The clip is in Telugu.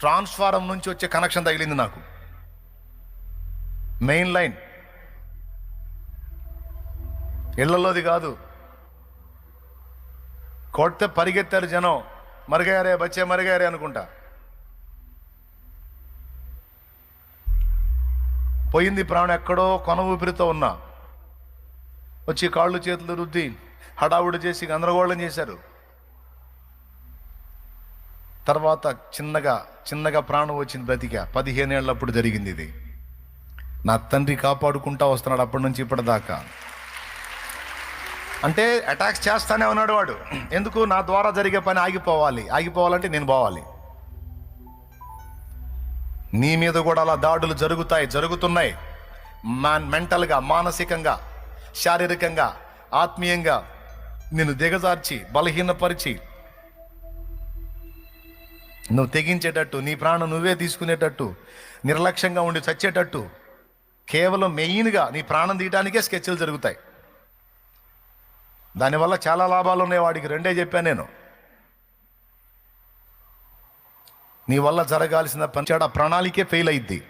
ట్రాన్స్ఫారం నుంచి వచ్చే కనెక్షన్ తగిలింది నాకు. Main line. ఇళ్ళలోది కాదు. కొడితే పరిగెత్తారు జనం. మరిగారే బచ్చే మరిగారే అనుకుంటా. పోయింది ప్రాణం ఎక్కడో కొన ఊపిరితో ఉన్నా. వచ్చి కాళ్ళు చేతులు రుద్ది హడావుడి చేసి గందరగోళం చేశారు. తర్వాత చిన్నగా చిన్నగా ప్రాణం వచ్చింది బ్రతిక. పదిహేనేళ్ళప్పుడు జరిగింది ఇది. నా తండ్రి కాపాడుకుంటా వస్తున్నాడు అప్పటి నుంచి ఇప్పటిదాకా. అంటే అటాక్స్ చేస్తానే ఉన్నాడు వాడు. ఎందుకు? నా ద్వారా జరిగే పని ఆగిపోవాలి. ఆగిపోవాలంటే నేను పోవాలి. నీ మీద కూడా అలా దాడులు జరుగుతాయి జరుగుతున్నాయి. మ్యాన్ మెంటల్గా మానసికంగా శారీరకంగా ఆత్మీయంగా నిన్ను దిగజార్చి బలహీనపరిచి నువ్వు తెగించేటట్టు నీ ప్రాణం నువ్వే తీసుకునేటట్టు నిర్లక్ష్యంగా ఉండి చచ్చేటట్టు కేవలం మెయిన్గా నీ ప్రాణం తీయడానికే స్కెచ్లు జరుగుతాయి. దానివల్ల చాలా లాభాలు ఉన్నాయి వాడికి రెండే చెప్పాను నేను. నీ వల్ల జరగాల్సిన పని చెడ ప్రణాళికే ఫెయిల్ అయింది